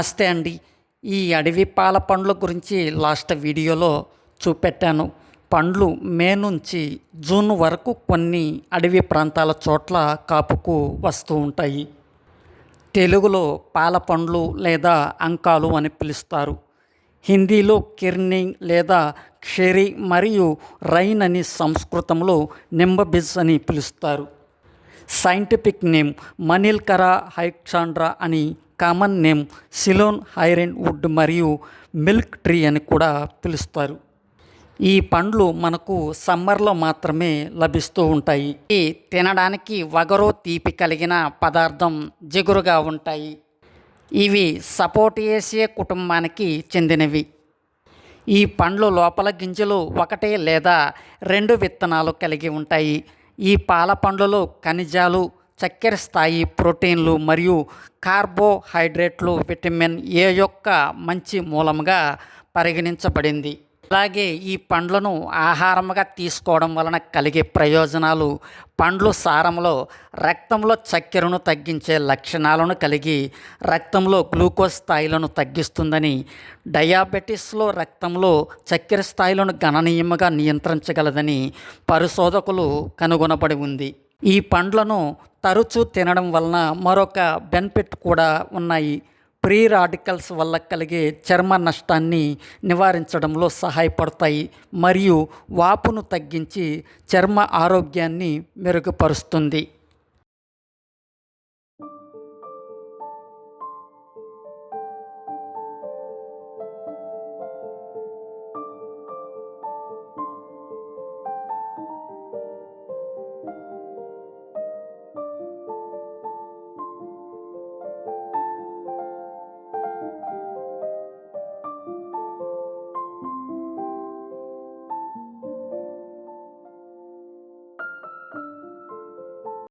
నమస్తే అండి. ఈ అడవి పాల పండ్ల గురించి లాస్ట్ వీడియోలో చూపెట్టాను. పండ్లు మే నుంచి జూన్ వరకు కొన్ని అడవి ప్రాంతాల చోట్ల కాపుకు వస్తూ ఉంటాయి. తెలుగులో పాల పండ్లు లేదా అంకాలు అని పిలుస్తారు. హిందీలో కిర్నింగ్ లేదా క్షేరి మరియు రైన్ అని సంస్కృతంలో నింబబిజ్ అని పిలుస్తారు. సైంటిఫిక్ నేమ్ మనిల్కరా హైక్షాండ్రా అని common name Ceylon ironwood మరియు మిల్క్ ట్రీ అని కూడా పిలుస్తారు. ఈ పండ్లు మనకు సమ్మర్లో మాత్రమే లభిస్తూ ఉంటాయి. ఈ తినడానికి వగరో తీపి కలిగిన పదార్థం జిగురుగా ఉంటాయి. ఇవి సపోటియేసియే కుటుంబానికి చెందినవి. ఈ పండ్లు లోపల గింజలు ఒకటి లేదా రెండు విత్తనాలు కలిగి ఉంటాయి. ఈ పాల పండ్లలో ఖనిజాలు చక్కెర స్థాయి ప్రోటీన్లు మరియు కార్బోహైడ్రేట్లు విటమిన్ ఏ యొక్క మంచి మూలంగా పరిగణించబడింది. అలాగే ఈ పండ్లను ఆహారంగా తీసుకోవడం వలన కలిగే ప్రయోజనాలు పండ్లు సారంలో రక్తంలో చక్కెరను తగ్గించే లక్షణాలను కలిగి రక్తంలో గ్లూకోజ్ స్థాయిలను తగ్గిస్తుందని డయాబెటీస్లో రక్తంలో చక్కెర స్థాయిలను గణనీయంగా నియంత్రించగలదని పరిశోధకులు కనుగొనబడి ఉంది. ఈ పండ్లను తరచూ తినడం వలన మరొక బెనిఫిట్ కూడా ఉన్నాయి. ఫ్రీ రాడికల్స్ వల్ల కలిగే చర్మ నష్టాన్ని నివారించడంలో సహాయపడతాయి. మరియు వాపును తగ్గించి చర్మ ఆరోగ్యాన్ని మెరుగుపరుస్తుంది.